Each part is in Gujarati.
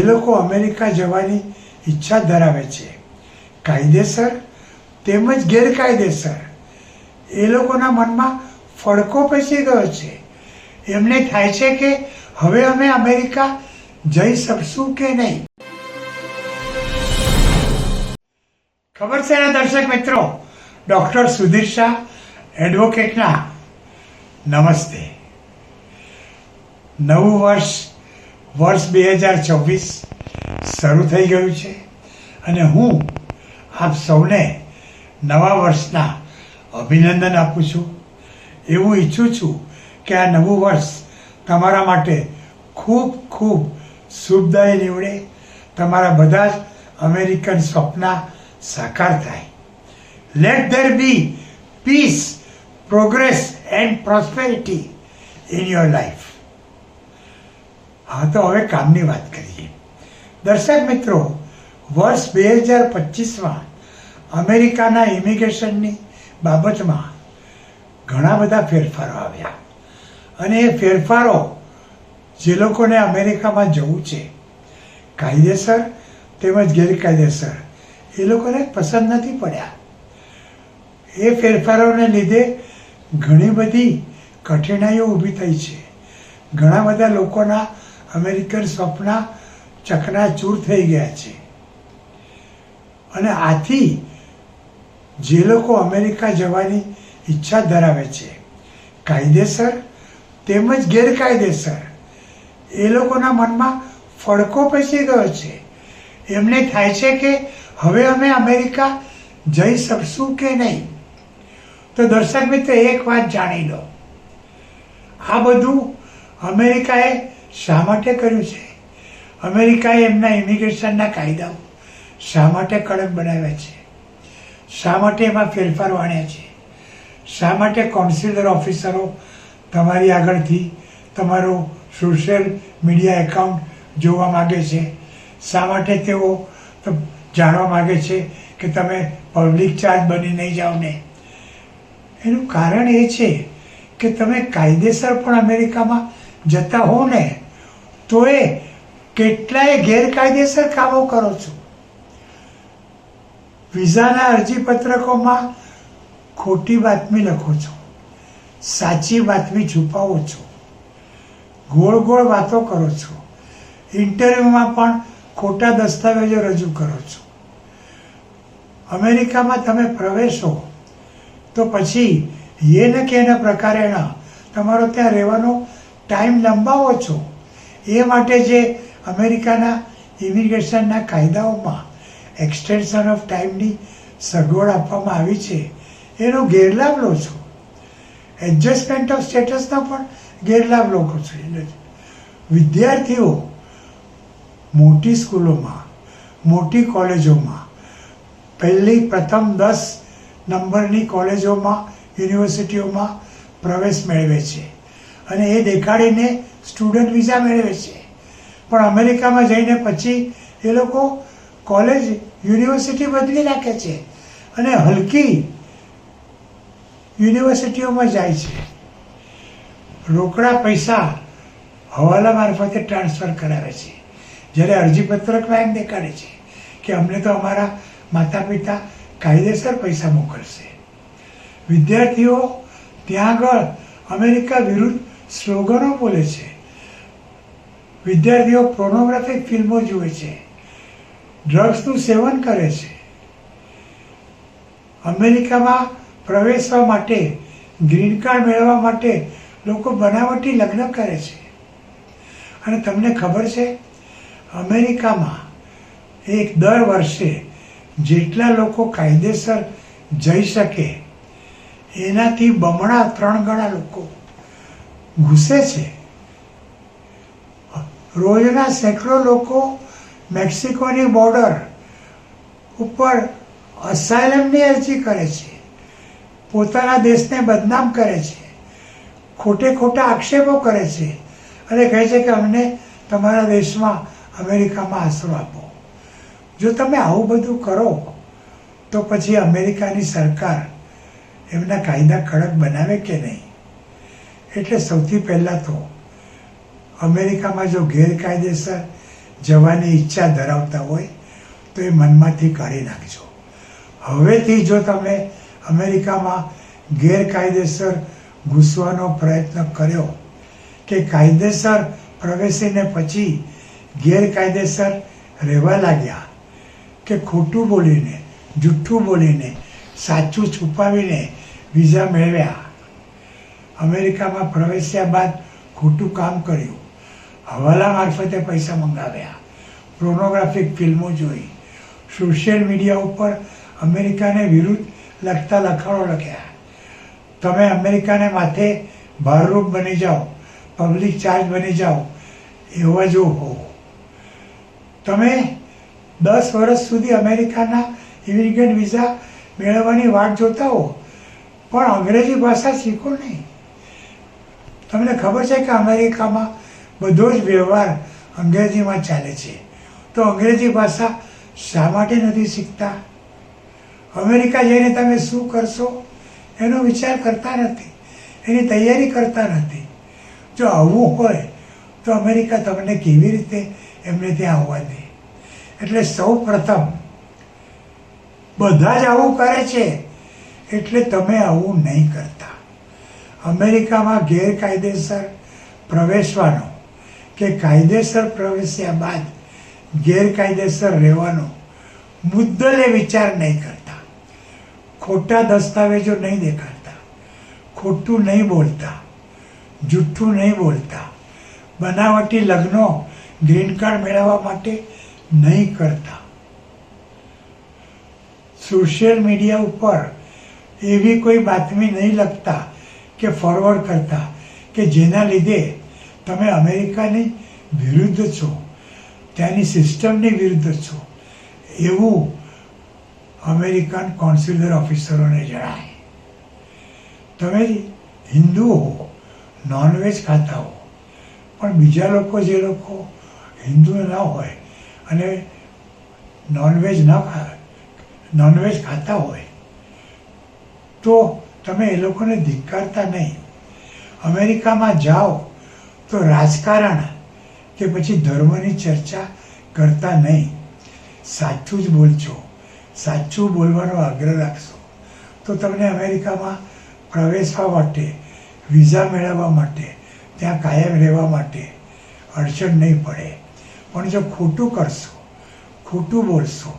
એ લોકો અમેરિકા જવાની ઈચ્છા ધરાવે છે. કાયદેસર તેમજ ગેરકાયદેસર. એ લોકોના મનમાં ફડકો પેસી ગયો છે. એમને થાય છે કે હવે અમે અમેરિકા જઈ શકશું કે નહીં? ખબર છે દર્શક મિત્રો? ડોક્ટર સુધીર શાહ એડવોકેટના. નમસ્તે. નવું વર્ષ વર્ષ બે હજાર ચોવીસ શરૂ થઈ ગયું છે અને હું આપ સૌને નવા વર્ષના અભિનંદન આપું છું. એવું ઈચ્છું છું કે આ નવું વર્ષ તમારા માટે ખૂબ ખૂબ શુભદાયી નીવડે. તમારા બધા જ અમેરિકન સ્વપ્ના સાકાર થાય. Let there be peace progress and prosperity in your life હા, તો હવે કામની વાત કરીએ. દર્શક મિત્રો, વર્ષ બે હજાર પચીસમાં અમેરિકાના ઇમિગ્રેશનની બાબતમાં ઘણા બધા ફેરફારો આવ્યા. અને એ ફેરફારો જે લોકોને અમેરિકામાં જવું છે, કાયદેસર તેમજ ગેરકાયદેસર, એ લોકોને પસંદ નથી પડ્યા. એ ફેરફારોને લીધે ઘણી બધી કઠિનાઈઓ ઊભી થઈ છે. ઘણા બધા લોકોના અમેરિકન સ્વપ્ના ચકનાચૂર થઈ ગયા છે. અને આથી જે લોકો અમેરિકા જવાની ઈચ્છા ધરાવે છે, કાયદેસર તેમજ ગેરકાયદેસર, એ લોકોના મનમાં ફડકો પેસી ગયો છે. એમને થાય છે કે હવે અમે અમેરિકા જઈ શકશું કે નહીં? તો દર્શક મિત્રો, એક વાત જાણી લો. આ બધું અમેરિકાએ શા માટે કર્યું છે? અમેરિકાએ એમના ઇમિગ્રેશનના કાયદાઓ શા માટે કડક બનાવ્યા છે? શા માટે એમાં ફેરફારો આણ્યા છે? શા માટે કોન્સ્યુલર ઓફિસરો તમારી આગળથી તમારું સોશિયલ મીડિયા એકાઉન્ટ જોવા માગે છે? શા માટે તેઓ જાણવા માગે છે કે તમે પબ્લિક ચાર્જ બની નહીં જાઓ ને? એનું કારણ એ છે કે તમે કાયદેસર પણ અમેરિકામાં જતા હો ને, તો એ કેટલાય ગેરકાયદેસર કામો કરો છો. વિઝાના અરજીપત્રકોમાં ખોટી બાતમી લખો છો, સાચી બાતમી છુપાવો છો, ગોળ ગોળ વાતો કરો છો, ઇન્ટરવ્યૂમાં પણ ખોટા દસ્તાવેજો રજૂ કરો છો. અમેરિકામાં તમે પ્રવેશો, તો પછી એ ન કે એના પ્રકારે તમારો ત્યાં રહેવાનો ટાઈમ લંબાવો છો. એ માટે જે અમેરિકાના ઇમિગ્રેશનના કાયદાઓમાં એક્સટેન્શન ઓફ ટાઈમની સગવડ આપવામાં આવી છે, એનો ગેરલાભ લો છો. એડજસ્ટમેન્ટ ઓફ સ્ટેટસનો પણ ગેરલાભ લો છો. વિદ્યાર્થીઓ મોટી સ્કૂલોમાં, મોટી કોલેજોમાં, પહેલી, પ્રથમ, દસ નંબરની કોલેજોમાં, યુનિવર્સિટીઓમાં પ્રવેશ મેળવે છે. અને એ દેખાડીને સ્ટુડન્ટ વિઝા મેળવે છે. પણ અમેરિકામાં જઈને પછી એ લોકો કોલેજ યુનિવર્સિટી બદલી નાખે છે અને હલકી યુનિવર્સિટીઓમાં જાય છે. રોકડા પૈસા હવાલા મારફતે ટ્રાન્સફર કરાવે છે. જ્યારે અરજીપત્રકમાં એમ દેખાડે છે કે અમને તો અમારા માતા પિતા કાયદેસર પૈસા મોકલશે. વિદ્યાર્થીઓ, ત્યાં આગળ અમેરિકા વિરુદ્ધ સ્લોગનો બોલે છે. વિદ્યાર્થીઓ પોર્નોગ્રાફિક ફિલ્મો જુએ છે. ડ્રગ્સનું સેવન કરે છે. અમેરિકામાં પ્રવેશવા માટે, ગ્રીન કાર્ડ મેળવવા માટે લોકો બનાવટી લગ્ન કરે છે. અને તમને ખબર છે, અમેરિકામાં એક દર વર્ષે જેટલા લોકો કાયદેસર જઈ શકે, એનાથી બમણા ત્રણ ગણા લોકો ઘૂસે છે. રોજના સેંકડો લોકો મેક્સિકોની બોર્ડર ઉપર અસાયલમની અરજી કરે છે. પોતાના દેશને બદનામ કરે છે. ખોટે ખોટા આક્ષેપો કરે છે અને કહે છે કે અમને તમારા દેશમાં અમેરિકામાં આશરો આપો. જો તમે આવું બધું કરો, તો પછી અમેરિકાની સરકાર એમના કાયદા કડક બનાવે કે નહીં? એટલે સૌથી પહેલાં તો અમેરિકામાં જો ગેરકાયદેસર જવાની ઈચ્છા ધરાવતા હોય, તો એ મનમાંથી કાઢી નાખજો. હવેથી જો તમે અમેરિકામાં ગેરકાયદેસર ઘૂસવાનો પ્રયત્ન કર્યો કે કાયદેસર પ્રવેશીને પછી ગેરકાયદેસર રહેવા લાગ્યા કે ખોટું બોલીને, જુઠ્ઠું બોલીને, સાચું છુપાવીને વિઝા મેળવ્યા અમેરિકામાં પ્રવેશ્યા બાદ ખોટું કામ કર્યું. હવાલા મારફતે પૈસા મંગાવ્યા. પ્રોનોગ્રાફિક ફિલ્મો જોઈ. સોશિયલ મીડિયા ઉપર અમેરિકાને વિરુદ્ધ લખતા લખાણો લખ્યા. તમે અમેરિકાને માથે ભારરૂપ બની જાઓ. પબ્લિક ચાર્જ બની જાઓ. એવા જો હો. તમે દસ વર્ષ સુધી અમેરિકાના ઇમિગ્રન્ટ વિઝા મેળવવાની વાટ જોતા હો. પણ અંગ્રેજી ભાષા શીખો નહીં. તમને ખબર છે કે અમેરિકામાં બધો જ વ્યવહાર અંગ્રેજીમાં ચાલે છે? તો અંગ્રેજી ભાષા શા માટે નથી શીખતા? અમેરિકા જઈને તમે શું કરશો? એનો વિચાર કરતા નથી. એની તૈયારી કરતા નથી. જો આવવું હોય, તો અમેરિકા તમને કેવી રીતે એમને ત્યાં આવવા દે? એટલે સૌ પ્રથમ, બધા જ આવું કરે છે, એટલે તમે આવું નહીં કરતા. અમેરિકામાં ગેરકાયદેસર પ્રવેશવાનો કે કાયદેસર પ્રવેશ્યા બાદ ગેરકાયદેસર રહેવાનો મુદ્દલે વિચાર નહીં કરતા. ખોટા દસ્તાવેજો નહીં દેખાડતા. ખોટું નહીં બોલતા. જુઠ્ઠું નહીં બોલતા. બનાવટી લગ્નો ગ્રીન કાર્ડ મેળવવા માટે નહીં કરતા. સોશિયલ મીડિયા ઉપર એવી કોઈ બાતમી નહીં લખતા કે ફોરવર્ડ કરતા કે જેના લીધે તમે અમેરિકાની વિરુદ્ધ છો, ત્યાંની સિસ્ટમની વિરુદ્ધ છો, એવું અમેરિકન કોન્સ્યુલર ઓફિસરોને જણાય. તમે હિન્દુ હો નોનવેજ ખાતા હો, પણ બીજા લોકો જે લોકો હિન્દુ ના હોય અને નોનવેજ ન ખા નોનવેજ ખાતા હોય, તો તમે એ લોકોને ધિક્કારતા નહીં. અમેરિકામાં જાઓ તો રાજકારણ કે પછી ધર્મની ચર્ચા કરતા નહીં. સાચું જ બોલજો. સાચું બોલવાનો આગ્રહ રાખશો. તો તમને અમેરિકામાં પ્રવેશવા માટે, વિઝા મેળવવા માટે, ત્યાં કાયમ રહેવા માટે અડચણ નહીં પડે. પણ જો ખોટું કરશો, ખોટું બોલશો,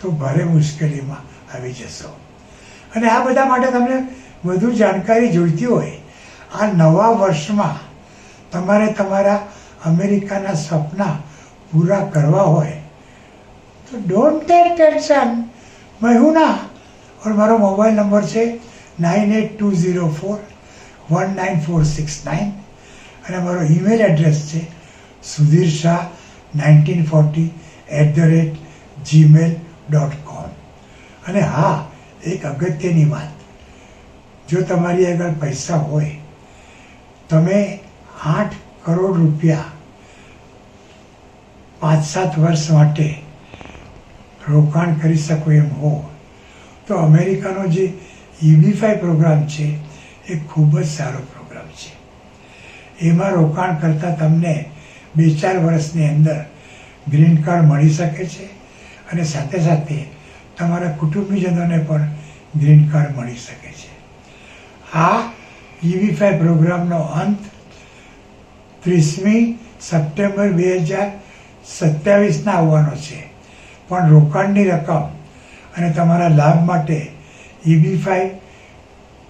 તો ભારે મુશ્કેલીમાં આવી જશો. અને આ બધા માટે તમને વધુ જાણકારી જોઈતી હોય, આ નવા વર્ષમાં તમારે તમારા અમેરિકાના સપના પૂરા કરવા હોય, તો ડોન્ટ ટેક ટેન્શન મહુના પણ મારો મોબાઈલ નંબર છે nine eight two zero four one nine four six nine અને મારો ઈમેલ એડ્રેસ છે Sudhir Shah nineteen forty at the rate gmail dot com. અને હા એક અગત્યની વાત. જો તમારી આગળ પૈસા હોય, તમે આઠ કરોડ રૂપિયા પાંચ સાત વર્ષ માટે રોકાણ કરી શકો એમ હો, તો અમેરિકાનો જે યુનિફાઈ પ્રોગ્રામ છે, એ ખૂબ જ સારો પ્રોગ્રામ છે. એમાં રોકાણ કરતાં તમને બે ચાર વર્ષની અંદર ગ્રીન કાર્ડ મળી શકે છે અને સાથે સાથે તમારા કુટુંબીજનોને પણ ગ્રીન કાર્ડ મળી શકે છે. આ ઈવી ફાઈ પ્રોગ્રામનો અંત ત્રીસમી સપ્ટેમ્બર બે હજાર સત્યાવીસના આવવાનો છે. પણ રોકાણની રકમ અને તમારા લાભ માટે ઈબી ફાઈ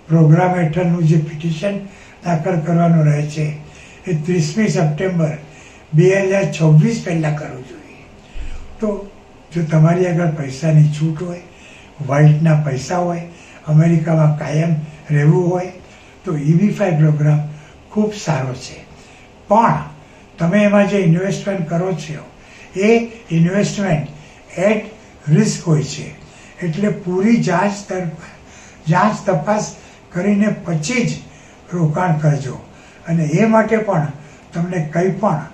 પ્રોગ્રામ હેઠળનું જે પિટિશન દાખલ કરવાનું રહે છે એ ત્રીસમી સપ્ટેમ્બર બે હજાર છવ્વીસ પહેલાં કરવું જોઈએ. તો જો તમારી આગળ પૈસાની છૂટ હોય વ્હાઇટના પૈસા હોય, અમેરિકામાં કાયમ રહેવું હોય, તો ઇવીફાઈ પ્રોગ્રામ ખૂબ સારો છે. પણ તમે એમાં જે ઇન્વેસ્ટમેન્ટ કરો છો, એ ઇન્વેસ્ટમેન્ટ એટ રિસ્ક હોય છે. એટલે પૂરી જાંચ જાંચ તપાસ કરીને પછી જ રોકાણ કરજો. અને એ માટે પણ તમને કંઈ પણ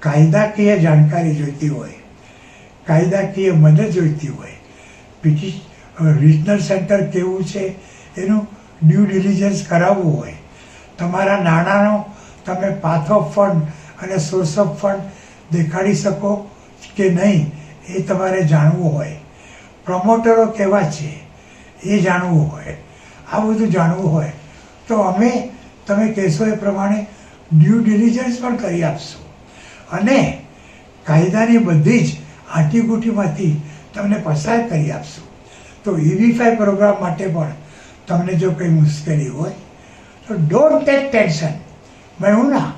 કાયદાકીય જાણકારી જોઈતી હોય કાયદાકીય મદદ જોઈતી હોય. પીટી રિજનલ સેન્ટર કેવું છે, એનું ડ્યુ ડિલિજન્સ કરાવવું હોય. તમારા નાણાંનો તમે પાથ ઓફ ફંડ અને સોર્સ ઓફ ફંડ દેખાડી શકો કે નહીં, એ તમારે જાણવું હોય. પ્રમોટરો કેવા છે, એ જાણવું હોય. આ બધું જાણવું હોય. તો અમે, તમે કહેશો એ પ્રમાણે ડ્યુ ડિલિજન્સ પણ કરી આપશું. અને કાયદાની બધી જ આંટીગુટીમાંથી તમને પસાર કરી આપશું. તો ઈવી પ્રોગ્રામ માટે પણ તમને જો કંઈ મુશ્કેલી હોય, તો ડોન્ટ ટેક ટેન્શન મેં હું ના